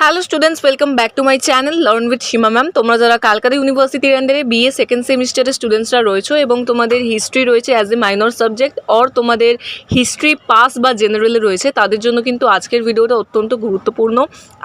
Hello students welcome back to my channel learn with Seema ma'am তোমরা যারা কালকাতা ইউনিভার্সিটির আন্ডারে বিএ সেকেন্ড সেমিস্টারের স্টুডেন্টসরা রয়েছে এবং তোমাদের হিস্ট্রি রয়েছে as a minor subject or তোমাদের হিস্ট্রি পাস বা জেনারেলে রয়েছে, তাদের জন্য কিন্তু আজকের ভিডিওটা অত্যন্ত গুরুত্বপূর্ণ।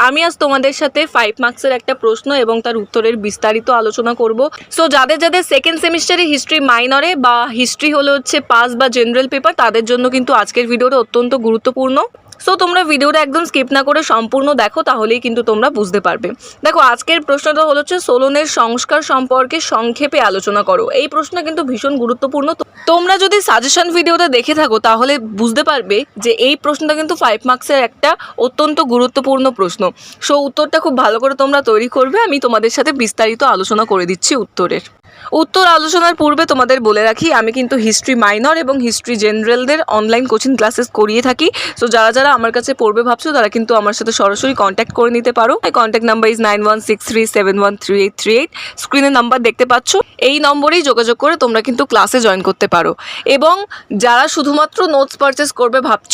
আমি আজ তোমাদের সাথে ফাইভ মার্কসের একটা প্রশ্ন এবং তার উত্তরের বিস্তারিত আলোচনা করব। সো যাদের যাদের সেকেন্ড সেমিস্টারে হিস্ট্রি মাইনরে বা হিস্ট্রি হলো হচ্ছে পাস বা জেনারেল পেপার তাদের জন্য কিন্তু আজকের ভিডিওটা অত্যন্ত গুরুত্বপূর্ণ। সো তোমরা ভিডিওটা একদম স্কিপ না করে সম্পূর্ণ দেখো, তাহলেই কিন্তু তোমরা বুঝতে পারবে। দেখো, আজকের প্রশ্নটা হলো হচ্ছে সোলনের সংস্কার সম্পর্কে সংক্ষেপে আলোচনা করো। এই প্রশ্ন কিন্তু ভীষণ গুরুত্বপূর্ণ। তোমরা যদি সাজেশন ভিডিওটা দেখে থাকো, তাহলে বুঝতে পারবে যে এই প্রশ্নটা কিন্তু ফাইভ মার্কসের একটা অত্যন্ত গুরুত্বপূর্ণ প্রশ্ন। সো উত্তরটা খুব ভালো করে তোমরা তৈরি করবে, আমি তোমাদের সাথে বিস্তারিত আলোচনা করে দিচ্ছি উত্তরের। উত্তর আলোচনার পূর্বে তোমাদের বলে রাখি, আমি কিন্তু হিস্ট্রি মাইনর এবং হিস্ট্রি জেনারেলদের অনলাইন কোচিং ক্লাসেস করিয়ে থাকি। সো যারা যারা আমার কাছে পড়বে ভাবছ, তারা কিন্তু আমার সাথে সরাসরি কন্ট্যাক্ট করে নিতে পারো। এই contact number is nine one six three seven one three eight three eight স্ক্রিনে নাম্বার দেখতে পাচ্ছ। এই নম্বরেই যোগাযোগ করে তোমরা কিন্তু ক্লাসে জয়েন করতে পারো। এবং যারা শুধুমাত্র নোটস পারচেস করবে, ভাবছ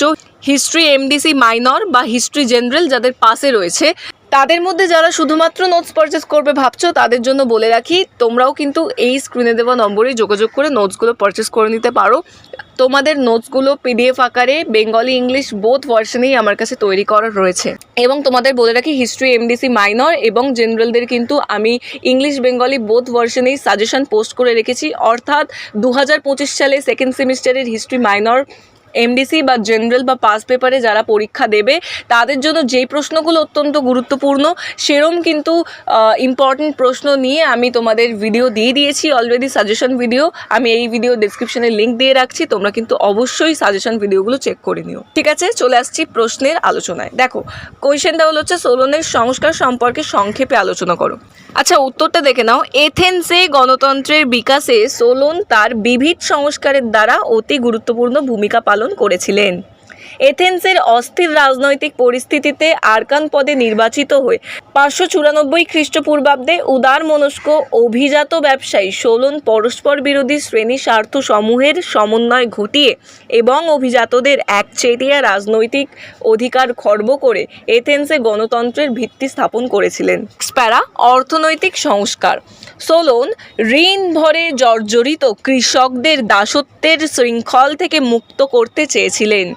হিস্ট্রি এমডিসি মাইনর বা হিস্ট্রি জেনারেল যাদের পাশে রয়েছে তাদের মধ্যে যারা শুধুমাত্র নোটস পারচেস করবে ভাবছ, তাদের জন্য বলে রাখি, তোমরাও কিন্তু এই স্ক্রিনে দেওয়া নম্বরেই যোগাযোগ করে নোটসগুলো পারচেস করে নিতে পারো। তোমাদের নোটসগুলো পিডিএফ আকারে বেঙ্গলি ইংলিশ বোথ ভার্সনেই আমার কাছে তৈরি করা রয়েছে। এবং তোমাদের বলে রাখি হিস্ট্রি এমডিসি মাইনর এবং জেনারেলদের কিন্তু আমি ইংলিশ বেঙ্গলি বোথ ভার্সনেই সাজেশন পোস্ট করে রেখেছি। অর্থাৎ দু হাজার পঁচিশ সালে সেকেন্ড সেমিস্টারের হিস্ট্রি মাইনর এমডিসি বা জেনারেল বা পাস পেপারে যারা পরীক্ষা দেবে, তাদের জন্য যেই প্রশ্নগুলো অত্যন্ত গুরুত্বপূর্ণ, সেরম কিন্তু ইম্পর্টেন্ট প্রশ্ন নিয়ে আমি তোমাদের ভিডিও দিয়ে দিয়েছি অলরেডি সাজেশন ভিডিও আমি এই ভিডিও ডিসক্রিপশনে লিঙ্ক দিয়ে রাখছি, তোমরা কিন্তু অবশ্যই সাজেশন ভিডিওগুলো চেক করে নিও। ঠিক আছে, চলে আসছি প্রশ্নের আলোচনায়। দেখো কোয়েশ্চেনটা হলো হচ্ছে সোলনের সংস্কার সম্পর্কে সংক্ষেপে আলোচনা করো। আচ্ছা উত্তরটা দেখে নাও। এথেন্সে গণতন্ত্রের বিকাশে সোলন তার বিবিধ সংস্কারের দ্বারা অতি গুরুত্বপূর্ণ ভূমিকা পালন করেছিলেন। এথেন্সের অস্থির রাজনৈতিক পরিস্থিতিতে আরকান পদে নির্বাচিত হয়ে পাঁচশো চুরানব্বই খ্রিস্টপূর্বাব্দে উদার মনস্ক, অভিজাত ব্যবসায়ী সোলন পরস্পর বিরোধী শ্রেণি স্বার্থ সমূহের সমন্বয় ঘটিয়ে এবং অভিজাতদের একচেটিয়া রাজনৈতিক অধিকার খর্ব করে এথেন্সে গণতন্ত্রের ভিত্তি স্থাপন করেছিলেন। স্প্যারা, অর্থনৈতিক সংস্কার। সোলন ঋণ ভরে জর্জরিত কৃষকদের দাসত্বের শৃঙ্খল থেকে মুক্ত করতে চেয়েছিলেন।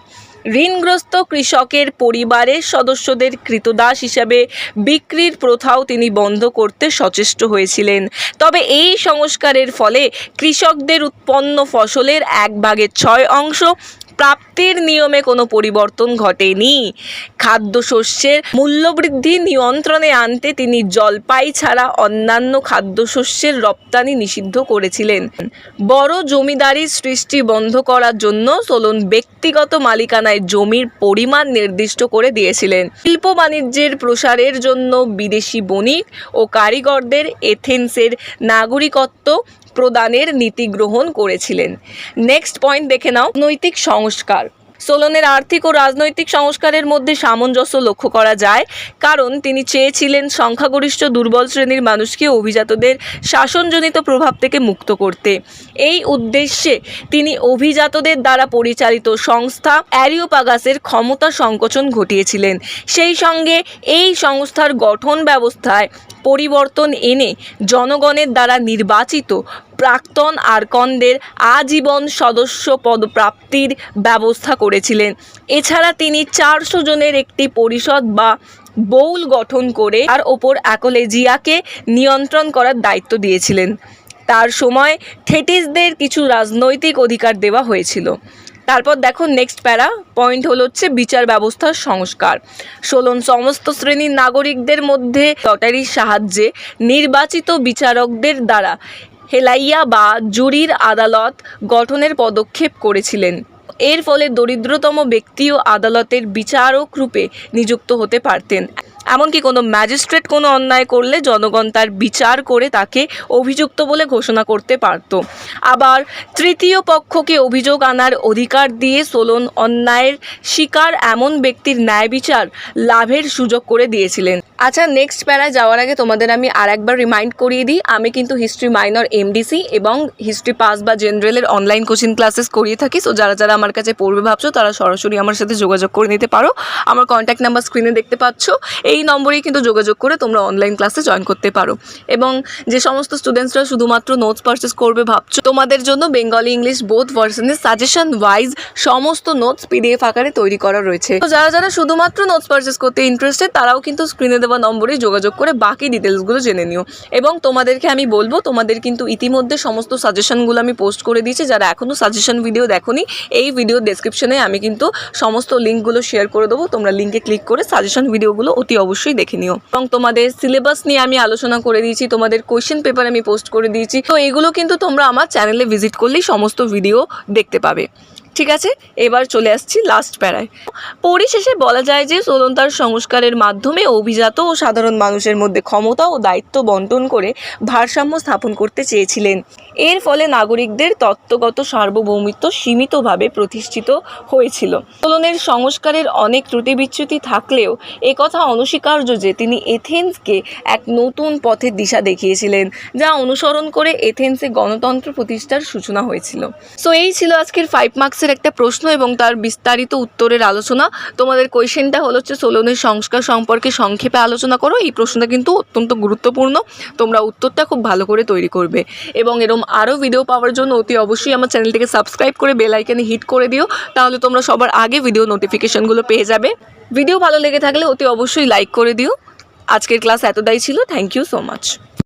ঋণগ্রস্ত কৃষকের পরিবারের সদস্যদের কৃতদাস হিসাবে বিক্রির প্রথাও তিনি বন্ধ করতে সচেষ্ট হয়েছিলেন। তবে এই সংস্কারের ফলে কৃষকদের উৎপন্ন ফসলের এক ভাগের ছয় অংশ প্রাপ্তির নিয়মে কোনো পরিবর্তন ঘটেনি। খাদ্যশস্যের মূল্যবৃদ্ধি নিয়ন্ত্রণে আনতে তিনি জলপাই ছাড়া অন্যান্য খাদ্যশস্যের রপ্তানি নিষিদ্ধ করেছিলেন। বড় জমিদারির সৃষ্টি বন্ধ করার জন্য সোলন ব্যক্তিগত মালিকানায় জমির পরিমাণ নির্দিষ্ট করে দিয়েছিলেন। শিল্প বাণিজ্যের প্রসারের জন্য বিদেশি বণিক ও কারিগরদের এথেন্সের নাগরিকত্ব প্রদানের নীতি গ্রহণ করেছিলেন। নেক্সট পয়েন্ট দেখে নাও। নৈতিক সংস্কার। সোলনের আর্থিক ও রাজনৈতিক সংস্কারের মধ্যে সামঞ্জস্য লক্ষ্য করা যায়। কারণ তিনি চেয়েছিলেন সংখ্যাগরিষ্ঠ দুর্বল শ্রেণির মানুষকে অভিজাতদের শাসনজনিত প্রভাব থেকে মুক্ত করতে। এই উদ্দেশ্যে তিনি অভিজাতদের দ্বারা পরিচালিত সংস্থা অ্যারিওপাগাসের ক্ষমতা সংকোচন ঘটিয়েছিলেন। সেই সঙ্গে এই সংস্থার গঠন ব্যবস্থায় পরিবর্তন এনে জনগণের দ্বারা নির্বাচিত প্রাক্তন আরকনদের আজীবন সদস্য পদপ্রাপ্তির ব্যবস্থা করেছিলেন। এছাড়া তিনি চারশো জনের একটি পরিষদ বা বউল গঠন করে তার ওপর অ্যাকোলেজিয়াকে নিয়ন্ত্রণ করার দায়িত্ব দিয়েছিলেন। তার সময় থেটিসদের কিছু রাজনৈতিক অধিকার দেওয়া হয়েছিল। তারপর দেখো নেক্সট প্যারা, পয়েন্ট হলো হচ্ছে বিচার ব্যবস্থার সংস্কার। সোলন সমস্ত শ্রেণির নাগরিকদের মধ্যে লটারির সাহায্যে নির্বাচিত বিচারকদের দ্বারা হেলাইয়া বা জুরির আদালত গঠনের পদক্ষেপ করেছিলেন। এর ফলে দরিদ্রতম ব্যক্তিও আদালতের বিচারক রূপে নিযুক্ত হতে পারতেন। এমনকি কোনো ম্যাজিস্ট্রেট কোনো অন্যায় করলে জনগণ তার বিচার করে তাকে অভিযুক্ত বলে ঘোষণা করতে পারত। আবার তৃতীয় পক্ষকে অভিযোগ আনার অধিকার দিয়ে সোলন অন্যায়ের শিকার এমন ব্যক্তির ন্যায় বিচার লাভের সুযোগ করে দিয়েছিলেন। আচ্ছা নেক্সট প্যারায় যাওয়ার আগে তোমাদের আমি আর একবার রিমাইন্ড করিয়ে দিই, আমি কিন্তু হিস্ট্রি মাইনর এমডিসি এবং হিস্ট্রি পাস বা জেনারেলের অনলাইন কোচিং ক্লাসেস করিয়ে থাকি। সো যারা যারা আমার কাছে পড়বে ভাবছ, তারা সরাসরি আমার সাথে যোগাযোগ করে নিতে পারো। আমার কন্ট্যাক্ট নাম্বার স্ক্রিনে দেখতে পাচ্ছ। এই নম্বরেই কিন্তু যোগাযোগ করে তোমরা অনলাইন ক্লাসে জয়েন করতে পারো। এবং যে সমস্ত স্টুডেন্টসরা শুধুমাত্র নোটস পারচেস করবে ভাবছ, তোমাদের জন্য বেঙ্গলি ইংলিশ বোথ ভার্সনের সাজেশন ওয়াইজ সমস্ত নোটস পিডিএফ আকারে তৈরি করা রয়েছে। তো যারা যারা শুধুমাত্র নোটস পারচেস করতে ইন্টারেস্টেড তারাও কিন্তু স্ক্রিনে দেওয়া নম্বরে যোগাযোগ করে বাকি ডিটেলসগুলো জেনে নিও। এবং তোমাদেরকে আমি বলব, তোমাদের কিন্তু ইতিমধ্যে সমস্ত সাজেশনগুলো আমি পোস্ট করে দিয়েছি। যারা এখনও সাজেশন ভিডিও দেখোনি, এই ভিডিও ডেসক্রিপশনে আমি কিন্তু সমস্ত লিঙ্কগুলো শেয়ার করে দেবো। তোমরা লিঙ্কে ক্লিক করে সাজেশন ভিডিওগুলো অতি অবশ্যই দেখে নিও। এবং তোমাদের সিলেবাস নিয়ে আমি আলোচনা করে দিয়েছি, তোমাদের কোয়েশ্চেন পেপার আমি পোস্ট করে দিয়েছি। তো এগুলো কিন্তু তোমরা আমার চ্যানেলে ভিজিট করলেই সমস্ত ভিডিও দেখতে পাবে। ঠিক আছে? এবার চলে আসছি লাস্ট প্যারায়। পরিশেষে বলা যায় যে সোলন তার সংস্কারের মাধ্যমে অভিজাত ও সাধারণ মানুষের মধ্যে ক্ষমতা ও দায়িত্ব বন্টন করে ভারসাম্য স্থাপন করতে চেয়েছিলেন। এর ফলে নাগরিকদের তত্ত্বগত সার্বভৌমিত্ব সীমিতভাবে প্রতিষ্ঠিত হয়েছিল। সোলনের সংস্কারের অনেক ত্রুটি বিচ্যুতি থাকলেও একথা অনস্বীকার্য যে তিনি এথেন্সকে এক নতুন পথের দিশা দেখিয়েছিলেন, যা অনুসরণ করে এথেন্সে গণতন্ত্র প্রতিষ্ঠার সূচনা হয়েছিল। সো এই ছিল আজকের ফাইভ মার্কসের একটা প্রশ্ন এবং তার বিস্তারিত উত্তরের আলোচনা। তোমাদের কোয়েশ্চেনটা হলো হচ্ছে সোলনের সংস্কার সম্পর্কে সংক্ষেপে আলোচনা করো। এই প্রশ্নটা কিন্তু অত্যন্ত গুরুত্বপূর্ণ। তোমরা উত্তরটা খুব ভালো করে তৈরি করবে। এবং এরম আরও ভিডিও পাওয়ার জন্য অতি অবশ্যই আমার চ্যানেলটিকে সাবস্ক্রাইব করে বেল আইকনে হিট করে দিও। তাহলে তোমরা সবার আগে ভিডিও নোটিফিকেশনগুলো পেয়ে যাবে। ভিডিও ভালো লেগে থাকলে অতি অবশ্যই লাইক করে দিও। আজকের ক্লাস এতটাই ছিল। Thank you so much